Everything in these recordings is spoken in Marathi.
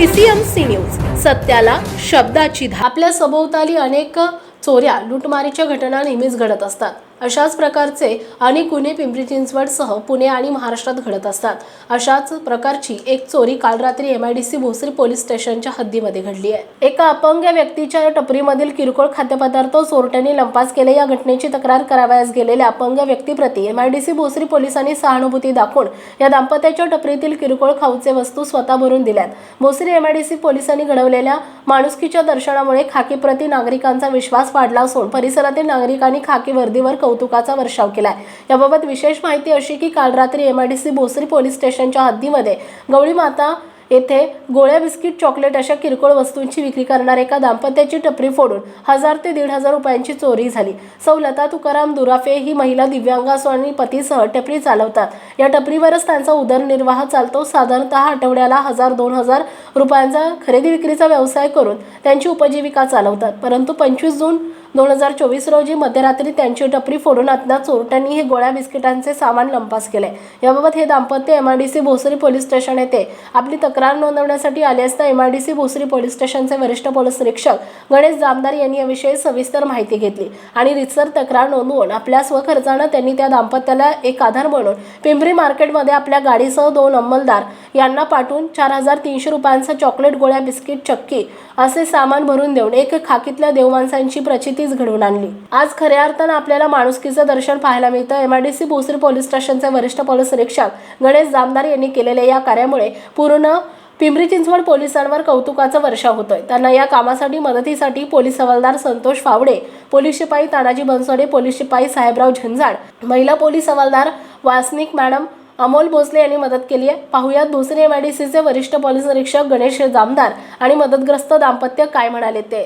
पीसीएमसी न्यूज सत्याला शब्दाची धा आपल्या सभोवताली अनेक चोऱ्या लुटमारीच्या घटना नेहमीच घडत असतात. अशाच प्रकारचे अनेक गुन्हे पिंपरी चिंचवडसह पुणे आणि महाराष्ट्रात घडत असतात. अशाच प्रकारची एक चोरी काल रात्री M I D C Bhosari police स्टेशनच्या हद्दीमध्ये घडली आहे. एका अपंग व्यक्तीच्या टपरीमधील किरकोळ खाद्यपदार्थ चोरट्यांनी लंपास केले. या घटनेची तक्रार करावयास गेलेल्या अपंग व्यक्तीप्रती M I D C Bhosari पोलिसांनी सहानुभूती दाखवून या दाम्पत्याच्या टपरीतील किरकोळ खाऊचे वस्तू स्वतः भरून दिल्यात. Bhosari M I D C पोलिसांनी घडवलेल्या माणुसकीच्या दर्शनामुळे खाकीप्रती नागरिकांचा विश्वास वाढला असून परिसरातील नागरिकांनी खाकी वर्दीवर कौतुकाचा वर्षाव केलाय. याबाबत विशेष माहिती अशी की काल रात्री M I D C Bhosari police स्टेशनच्या हद्दीमध्ये गवळी माता येथे गोळ्या बिस्किट चॉकलेट अशा किरकोळ वस्तूंची विक्री करणाऱ्या एका दाम्पत्याची टपरी फोडून हजार ते दीड हजार रुपयांची चोरी झाली. सौ लता तुकाराम दुराफे ही महिला दिव्यांग असून आणि पतीसह टपरी चालवतात. या टपरीवरच त्यांचा उदरनिर्वाह चालतो. साधारणतः आठवड्याला हजार दोन हजार रुपयांचा खरेदी विक्रीचा व्यवसाय करून त्यांची उपजीविका चालवतात. परंतु पंचवीस जून दोन हजार चोवीस रोजी मध्यरात्री त्यांची टपरी फोडून अज्ञात चोरट्यांनी हे गोळ्या बिस्किटांचे सामान लंपास केले. याबाबत हे दाम्पत्य एमआयडीसी भोसरी पोलीस स्टेशन येथे आपली तक्रार नोंदवण्यासाठी आले असता एमआयडीसी भोसरी पोलीस स्टेशनचे वरिष्ठ पोलीस निरीक्षक गणेश जामदार यांनी याविषयी सविस्तर माहिती घेतली आणि रितसर तक्रार नोंदवून आपल्या स्वखर्चानं त्यांनी त्या दाम्पत्याला एक आधार बनवून पिंपरी मार्केटमध्ये आपल्या गाडीसह दोन अंमलदार यांना पाठवून चार हजार तीनशे रुपयांचा चॉकलेट गोळ्या बिस्किट चक्की असे सामान भरून देऊन एक खाकीतल्या देवमाणसांची प्रचितीच घडवून आणली. आज खऱ्या अर्थानं आपल्याला माणुसकीचं दर्शन पाहायला मिळतं. एमआयडीसी भोसरी पोलीस स्टेशनचे वरिष्ठ पोलीस निरीक्षक गणेश जामदार यांनी केलेल्या या कार्यामुळे पूर्ण पिंपरी चिंचवड पोलिसांवर कौतुकाचा वर्षा होतोय. त्यांना या कामासाठी मदतीसाठी पोलीस हवालदार संतोष फावडे पोलीस शिपाई तानाजी बनसोडे पोलीस शिपाई साहेबराव झंझाड महिला पोलीस हवालदार वासनिक मॅडम अमोल भोसले यांनी मदत केली आहे. पाहुयात भोसरी एमआयडीसीचे वरिष्ठ पोलीस निरीक्षक गणेश जामदार आणि मदतग्रस्त दाम्पत्य काय म्हणाले ते?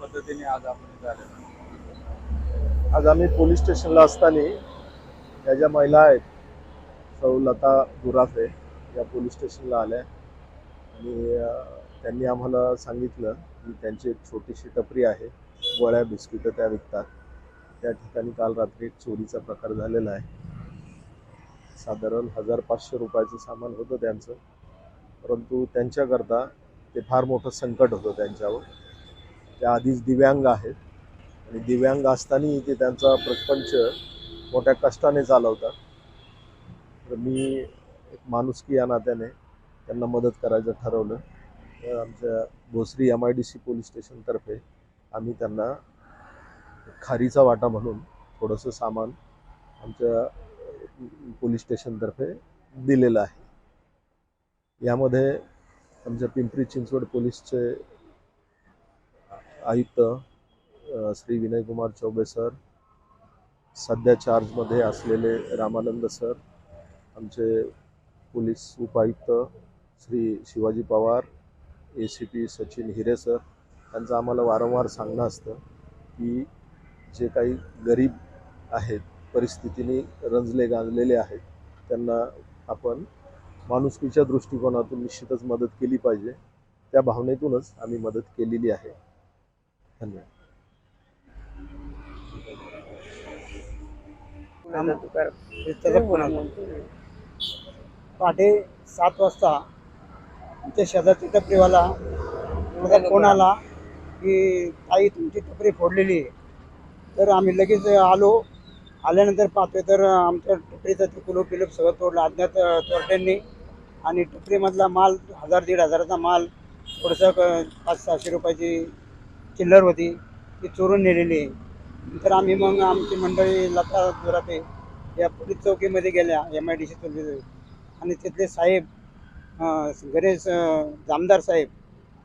पद्धतीने आज आपण आज आम्ही पोलीस स्टेशनला असताना या ज्या महिला आहेत सौ लता गुराफे या पोलीस स्टेशनला आल्या. आणि त्यांनी आम्हाला सांगितलं की त्यांची एक छोटीशी टपरी आहे. गोळ्या बिस्किटं त्या विकतात. त्या ठिकाणी काल रात्री एक चोरीचा प्रकार झालेला आहे. साधारण हजार पाचशे रुपयाचं सामान होतं त्यांचं. परंतु त्यांच्याकरता ते फार मोठं संकट होतं त्यांच्यावर. त्या आधीच दिव्यांग आहेत. आणि दिव्यांग असतानाही ते त्यांचा प्रपंच मोठ्या कष्टाने चालवतात तर मी एक माणुसकी या नात्याने त्यांना मदत करायचं ठरवलं. तर आमच्या Bhosari M I D C police स्टेशनतर्फे आम्ही त्यांना खारीचा वाटा म्हणून थोडंसं सामान आमच्या पोलीस स्टेशनतर्फे दिलेलं आहे. यामध्ये आमच्या पिंपरी चिंचवड पोलीसचे आयुक्त श्री विनयकुमार चौबे सर सध्या चार्जमध्ये असलेले रामानंद सर आमचे पोलीस उपायुक्त Shri Shivaji Pawar A C P Sachin Hire sir यांचं आम्हाला वारंवार सांगणं असतं की जे काही गरीब आहेत परिस्थितीने रंजले गांजलेले आहेत. त्यांना आपण माणुसकीच्या दृष्टिकोनातून निश्चितच मदत केली पाहिजे. त्या भावनेतूनच आम्ही मदत केलेली आहे. धन्यवाद. त्याचा फोन आला पहाटे सात वाजता आमच्या शेजारच्या टपरीवाला माझा फोन आला की ताई तुमची टपरी फोडलेली आहे. तर आम्ही लगेच आलो. आल्यानंतर पाहतोय तर आमच्या टपरीचं ते कुलूप पिलूप सगळं तोडलं. अज्ञात चोरट्यांनी आणि टपरीमधला माल हजार दीड हजाराचा माल थोडंसं क- पाच सहाशे रुपयाची चिल्लर होती ती चोरून नेलेली आहे. नंतर आम्ही मग आमची मंडळी लता जोराते या पोलीस चौकीमध्ये गेल्या एम आय डी सी चौकी आणि तिथले साहेब गणेश जामदार साहेब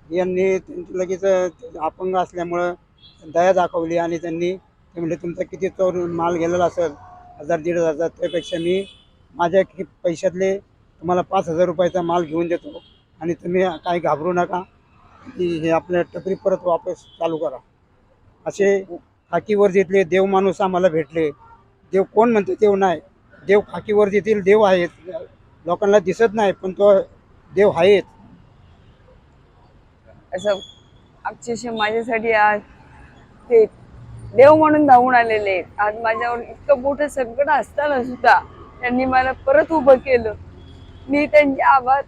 यांनी त्यांची लगेच अपंग असल्यामुळं दया दाखवली आणि त्यांनी ते म्हणजे तुमचा किती चोर माल गेलेला असेल हजार दीड हजार त्यापेक्षा मी माझ्या कि पैशातले तुम्हाला पाच हजार रुपयाचा माल घेऊन देतो आणि तुम्ही काही घाबरू नका. की हे आपल्या टपरी परत वापस चालू करा. असे खाकीवर जिथले देव माणूस आम्हाला भेटले. देव कोण म्हणतो देव नाही. देव खाकीवर येथील देव आहेत लोकांना दिसत नाही पण तो देव आहेत. असं अक्षरशः माझ्यासाठी आज ते देव म्हणून धावून आलेले आहेत. आज माझ्यावर इतकं मोठं संकट असताना सुद्धा त्यांनी मला परत उभं केलं. मी त्यांचे आवाज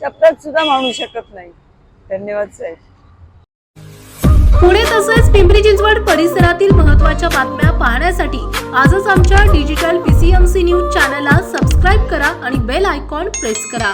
शब्दात सुद्धा मानू शकत नाही. धन्यवाद साहेब. पुणे तसेच पिंपरी चिंचवड परिसरातील महत्त्वाच्या बातम्या पाहण्यासाठी आजच आमच्या डिजिटल पीसीएमसी न्यूज चॅनलला सबस्क्राईब करा आणि बेल आयकॉन प्रेस करा.